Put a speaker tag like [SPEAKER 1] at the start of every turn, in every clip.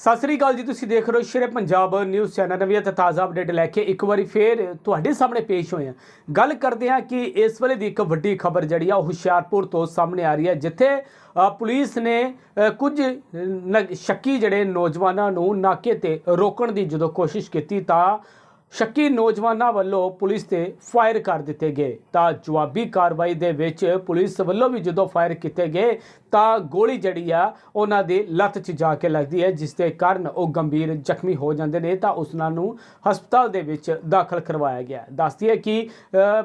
[SPEAKER 1] ਸਤਿ ਸ੍ਰੀ ਅਕਾਲ ਜੀ, ਤੁਸੀਂ ਦੇਖ ਰਹੇ ਹੋ ਸ਼ੇਰੇ ਪੰਜਾਬ ਨਿਊਜ਼ ਚੈਨਲ ਨਵੀਂ ਅਤੇ ਤਾਜ਼ਾ ਅਪਡੇਟ ਲੈ ਕੇ ਇੱਕ ਵਾਰੀ ਫੇਰ ਤੁਹਾਡੇ ਸਾਹਮਣੇ ਪੇਸ਼ ਹੋਏ ਹਾਂ। ਗੱਲ ਕਰਦੇ ਹਾਂ ਕਿ ਇਸ ਵੇਲੇ ਦੀ ਇੱਕ ਵੱਡੀ ਖਬਰ ਜਿਹੜੀ ਆ, ਉਹ ਹੁਸ਼ਿਆਰਪੁਰ ਤੋਂ ਸਾਹਮਣੇ ਆ ਰਹੀ ਹੈ, ਜਿੱਥੇ ਪੁਲਿਸ ਨੇ ਕੁਝ ਨ- ਸ਼ੱਕੀ ਜਿਹੜੇ ਨੌਜਵਾਨਾਂ ਨੂੰ ਨਾਕੇ ਤੇ ਰੋਕਣ ਦੀ ਜਦੋਂ ਕੋਸ਼ਿਸ਼ ਕੀਤੀ ਤਾਂ ਸ਼ੱਕੀ ਨੌਜਵਾਨਾਂ ਵੱਲੋਂ ਪੁਲਿਸ ਤੇ ਫਾਇਰ ਕਰ ਦਿੱਤੇ ਗਏ। ਤਾਂ ਜਵਾਬੀ ਕਾਰਵਾਈ ਦੇ ਵਿੱਚ ਪੁਲਿਸ ਵੱਲੋਂ ਵੀ ਜਦੋਂ ਫਾਇਰ ਕੀਤੇ ਗਏ, ਤਾਂ ਗੋਲੀ ਜਿਹੜੀ ਆ, ਉਹਨਾਂ ਦੀ ਲੱਤ 'ਚ ਜਾ ਕੇ ਲੱਗਦੀ ਹੈ, ਜਿਸ ਦੇ ਕਾਰਨ ਉਹ ਗੰਭੀਰ ਜ਼ਖਮੀ ਹੋ ਜਾਂਦੇ ਨੇ। ਤਾਂ ਉਹਨਾਂ ਨੂੰ ਹਸਪਤਾਲ ਦੇ ਵਿੱਚ ਦਾਖਲ ਕਰਵਾਇਆ ਗਿਆ। ਦੱਸਦੀ ਹੈ ਕਿ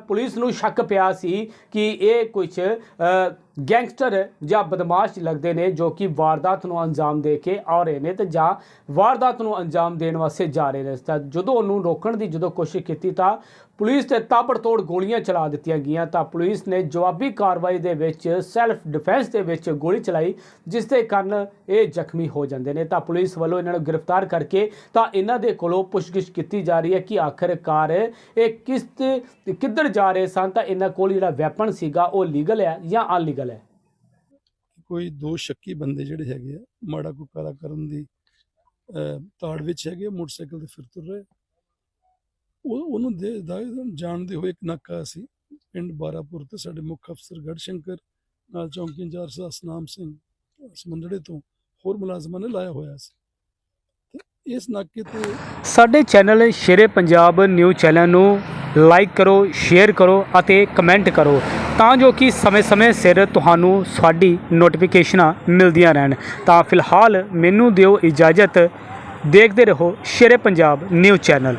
[SPEAKER 1] ਪੁਲਿਸ ਨੂੰ ਸ਼ੱਕ ਪਿਆ ਸੀ ਕਿ ਇਹ ਕੁਝ ਗੈਂਗਸਟਰ ਜਾਂ ਬਦਮਾਸ਼ ਲੱਗਦੇ ਨੇ ਜੋ ਕਿ ਵਾਰਦਾਤ ਨੂੰ ਅੰਜਾਮ ਦੇ ਕੇ ਆ ਰਹੇ ਨੇ ਤੇ ਜਾਂ ਵਾਰਦਾਤ ਨੂੰ ਅੰਜਾਮ ਦੇਣ ਵਾਸਤੇ ਜਾ ਰਹੇ ਨੇ। ਤਾਂ ਜਦੋਂ ਉਹਨੂੰ ਰੋਕਣ ਦੀ ਜਦੋਂ ਕੋਸ਼ਿਸ਼ ਕੀਤੀ ਤਾਂ ਪੁਲਿਸ ਤੇ ਤਾਬੜਤੋੜ ਗੋਲੀਆਂ ਚਲਾ ਦਿੱਤੀਆਂ ਗਈਆਂ। ਤਾਂ ਪੁਲਿਸ ਨੇ ਜਵਾਬੀ ਕਾਰਵਾਈ ਦੇ ਵਿੱਚ ਸੈਲਫ ਡਿਫੈਂਸ ਦੇ ਵਿੱਚ ਗੋਲੀ ਚਲਾਈ, ਜਿਸ ਦੇ ਕਾਰਨ ਇਹ ਜ਼ਖਮੀ ਹੋ ਜਾਂਦੇ ਨੇ। ਤਾਂ ਪੁਲਿਸ ਵੱਲੋਂ ਇਹਨਾਂ ਨੂੰ ਗ੍ਰਿਫਤਾਰ ਕਰਕੇ ਤਾਂ ਇਹਨਾਂ ਦੇ ਕੋਲੋਂ ਪੁੱਛਗਿੱਛ ਕੀਤੀ ਜਾ ਰਹੀ ਹੈ ਕਿ ਆਖਰਕਾਰ ਇਹ ਕਿਸ ਕਿੱਧਰ ਜਾ ਰਹੇ ਸਨ। ਤਾਂ ਇਹਨਾਂ ਕੋਲ ਜਿਹੜਾ ਵੈਪਨ ਸੀਗਾ, ਉਹ ਲੀਗਲ ਹੈ ਜਾਂ ਅਨਲੀਗਲ ਹੈ?
[SPEAKER 2] ਕੋਈ ਦੋ ਸ਼ੱਕੀ ਬੰਦੇ ਜਿਹੜੇ ਹੈਗੇ ਆ, ਮਾੜਾ ਕੋ ਕਰਨ ਦੀ ਤਾੜ ਵਿੱਚ ਹੈਗੇ ਮੋਟਰਸਾਈਕਲ ਤੇ ਫਿਰ ਤੁਰ ਰਹੇ ਉਹ ਉਹਨੂੰ ਦੇ ਦਾ ਜਾਣਦੇ ਹੋਏ ਇੱਕ ਨਾਕਾ ਸੀ, ਪਿੰਡ ਬਾਰਾਪੁਰ ਤੇ ਸਾਡੇ ਮੁੱਖ ਅਫਸਰ ਗੜਸ਼ੰਕਰ, ਨਾਲ ਚੌਂਕੀ ਇੰਚਾਰਜ ਸਤਨਾਮ ਸਿੰਘ ਸਮੁੰਦੜੇ ਤੋਂ ਹੋਰ ਮੁਲਾਜ਼ਮਾਂ ਨੇ ਲਾਇਆ ਹੋਇਆ ਸੀ। ਤੇ ਇਸ ਨਾਕੇ ਤੇ
[SPEAKER 1] ਸਾਡੇ channel Shere Punjab news channel ਨੂੰ ਲਾਈਕ ਕਰੋ, ਸ਼ੇਅਰ ਕਰੋ ਅਤੇ ਕਮੈਂਟ ਕਰੋ ਤਾਂ ਜੋ ਕਿ ਸਮੇਂ-ਸਮੇਂ ਸਿਰ ਤੁਹਾਨੂੰ ਸਾਡੀ ਨੋਟੀਫਿਕੇਸ਼ਨਾਂ ਮਿਲਦੀਆਂ ਰਹਿਣ। ਤਾਂ ਫਿਲਹਾਲ ਮੈਨੂੰ ਦਿਓ ਇਜਾਜ਼ਤ। ਦੇਖਦੇ ਰਹੋ ਸ਼ੇਰੇ ਪੰਜਾਬ ਨਿਊਜ਼ ਚੈਨਲ।